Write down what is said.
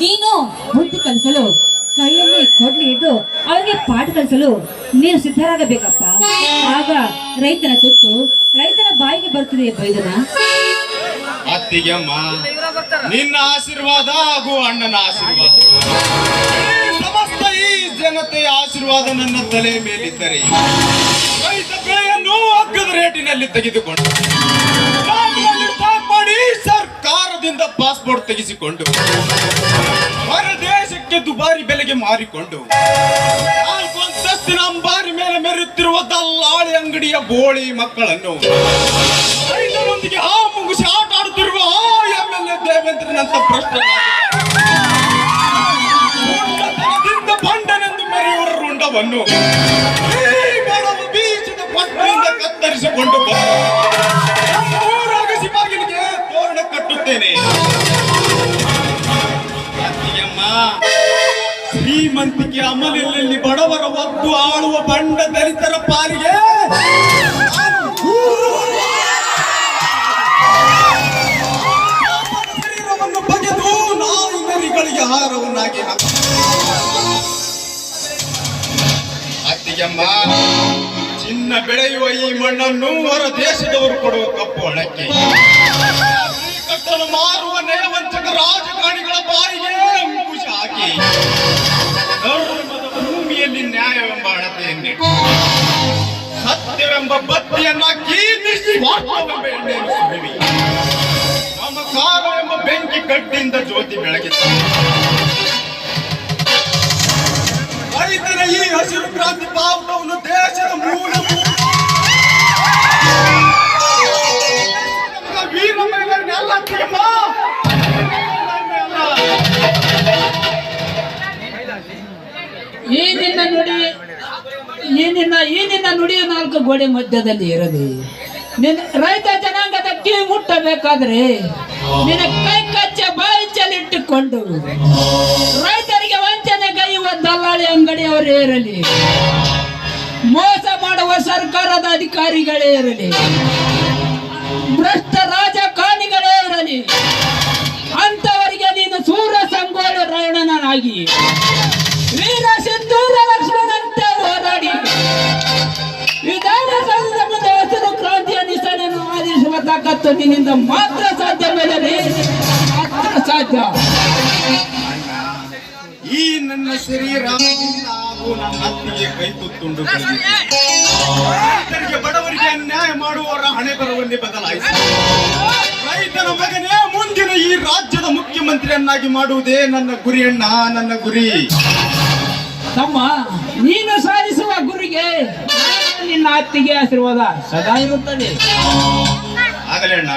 ನೀನು? ಬುದ್ಧಿ ಕಲಿಸಲು ಕೈಯಲ್ಲಿ ಕೊಡ್ಲಿ ಇದ್ದು ಅವರಿಗೆ ಪಾಠ ಕಲಿಸಲು ನೀನು ಸಿದ್ಧರಾಗಬೇಕಪ್ಪ. ಆಗ ರೈತನ ತುತ್ತು ರೈತನ ಬಾಯಿಗೆ ಬರ್ತದೆ ಬೈದನ ಅತ್ತಿಗೆಮ್ಮ ನಿನ್ನ ಆಶೀರ್ವಾದ ಹಾಗೂ ಅಣ್ಣನ ಆಶೀರ್ವಾದ. ಈ ಸಮಸ್ತ ಈ ಜನತೆಯ ಆಶೀರ್ವಾದ ನನ್ನ ತಲೆ ಮೇಲಿದ್ದರೆ ರೈತ ಬೆಳೆಯನ್ನು ಅಗ್ಗದ ರೇಟಿನಲ್ಲಿ ತೆಗೆದುಕೊಂಡು ಮಾಡಿ ಸರ್ಕಾರದಿಂದ ಪಾಸ್ಪೋರ್ಟ್ ತೆಗೆಸಿಕೊಂಡು ದುಬಾರಿ ಬೆಲೆಗೆ ಮಾರಿಕೊಂಡು ನಾಲ್ಕು ಅಂತಸ್ತಿನ ಅಂಬಾರಿ ಮೇಲೆ ಮೆರೆಯುತ್ತಿರುವ ದಲ್ಲಾಳಿ ಅಂಗಡಿಯ ಬೋಳಿ ಮಕ್ಕಳನ್ನು ರೈತರೊಂದಿಗೆ ಆ ಮುಗಿಸಿ ಆಟ ಆಡುತ್ತಿರುವ ಆ ಎಂ ಎಲ್ ಎ ದೇವೇಂದ್ರನಂತ ಭ್ರಷ್ಟ ಉನ್ನತನದಿಂದ ಬಂಡನೆಂದು ಮೆರೆಯುವ ರುಂಡವನ್ನು ಈ ಬಡವ ಬೀಜದ ಪಟ್ಟಿನಿಂದ ಕತ್ತರಿಸಿಕೊಂಡು ಬಂದು ನಮ್ಮ ಊರ ಅಗಸಿ ಬಾಗಿಲಿಗೆ ತೋರಣ ಕಟ್ಟುತ್ತೇನೆ ಅತ್ತಿಗೆಮ್ಮ ಶ್ರೀಮಂತಿಕೆ ಅಮಲಿನಲ್ಲಿ ಬಡವರ ಒದ್ದು ಆಳುವ ಬಂಡ ದಲಿತರ ಪಾಲಿಗೆ. ಬಗೆದು ನಾವು ನರಿಗಳಿಗೆ ಆಹಾರವನ್ನಾಗಿ ಚಿನ್ನ ಬೆಳೆಯುವ ಈ ಮಣ್ಣನ್ನು ಹೊರ ದೇಶದವರು ಕೊಡುವ ಕಪ್ಪು ಹಣಕ್ಕೆ. ಮಾರುವ ನೆಲವಂಚಕ ರಾಜಕಾರಣಿಗಳ ಬಾಯಿಗೆ ಸತ್ಯವೆಂಬ ಬತ್ತಿಯನ್ನ ಕೀರ್ತಿಸಿ ನಮ್ಮ ಸುರಿವಿ ಎಂಬ ಬೆಂಕಿ ಕಟ್ಟಿಂದ ಜ್ಯೋತಿ ರೈತರ, ಈ ಹಸಿರು ಕ್ರಾಂತಿ ಬಾವುಟವನ್ನು ದೇಶದ ಮೂಲ ಈ ದಿನ ನುಡಿ ಈ ನಿನ್ನ ಈ ನಿನ್ನ ನುಡಿಯ ನಾಲ್ಕು ಗೋಡೆ ಮಧ್ಯದಲ್ಲಿ ಇರಲಿ. ನಿನ್ನ ರೈತ ಜನಾಂಗದ ಕಿವಿ ಮುಟ್ಟಬೇಕಾದ್ರೆ ನಿನ್ನ ಕೈ ಕಚ್ಚ ಬಾಯಿ ಚಲಿಟ್ಟುಕೊಂಡು ರೈತರಿಗೆ ವಂಚನೆ ಗೈಯುವ ದಲ್ಲಾಳಿ ಅಂಗಡಿಯವರೇ ಇರಲಿ. ಮೋಸ ಮಾಡುವ ಸರ್ಕಾರದ ಅಧಿಕಾರಿಗಳೇ ಇರಲಿ. ಭ್ರಷ್ಟ ರಾಜಕಾರಣಿಗಳೇ ಇರಲಿ. ಅಂತವರಿಗೆ ನೀನು ಸೂರ ಸಂಗೋಳ ರಾಯಣನಾಗಿ ತಾಕತ್ತು ನಿನ್ನಿಂದ ಮಾತ್ರ ಸಾಧ್ಯ ಮೇಲೆ ಮಾತ್ರ ಸಾಧ್ಯ. ಈ ನನ್ನ ಶರೀರ ಅತ್ತಿಗೆ ಕೈ ತುತ್ತುಂಡು ರೈತರಿಗೆ ಬಡವರಿಗೆ ಅನ್ಯಾಯ ಮಾಡುವವರ ಹಣೆ ಬರವನ್ನೇ ಬದಲಾಯಿಸಿ ರೈತನ ಮಗನೇ ಮುಂದಿನ ಈ ರಾಜ್ಯದ ಮುಖ್ಯಮಂತ್ರಿಯನ್ನಾಗಿ ಮಾಡುವುದೇ ನನ್ನ ಗುರಿ ಅಣ್ಣ ನನ್ನ ಗುರಿ. ತಮ್ಮ ನೀನು ಸಾಧಿಸುವ ಗುರಿಗೆ ನಿನ್ನ ಅತ್ತಿಗೆ ಆಶೀರ್ವಾದ. ಸದಾ ಇರುತ್ತದೆ ಆಗಲೇ ಅಣ್ಣ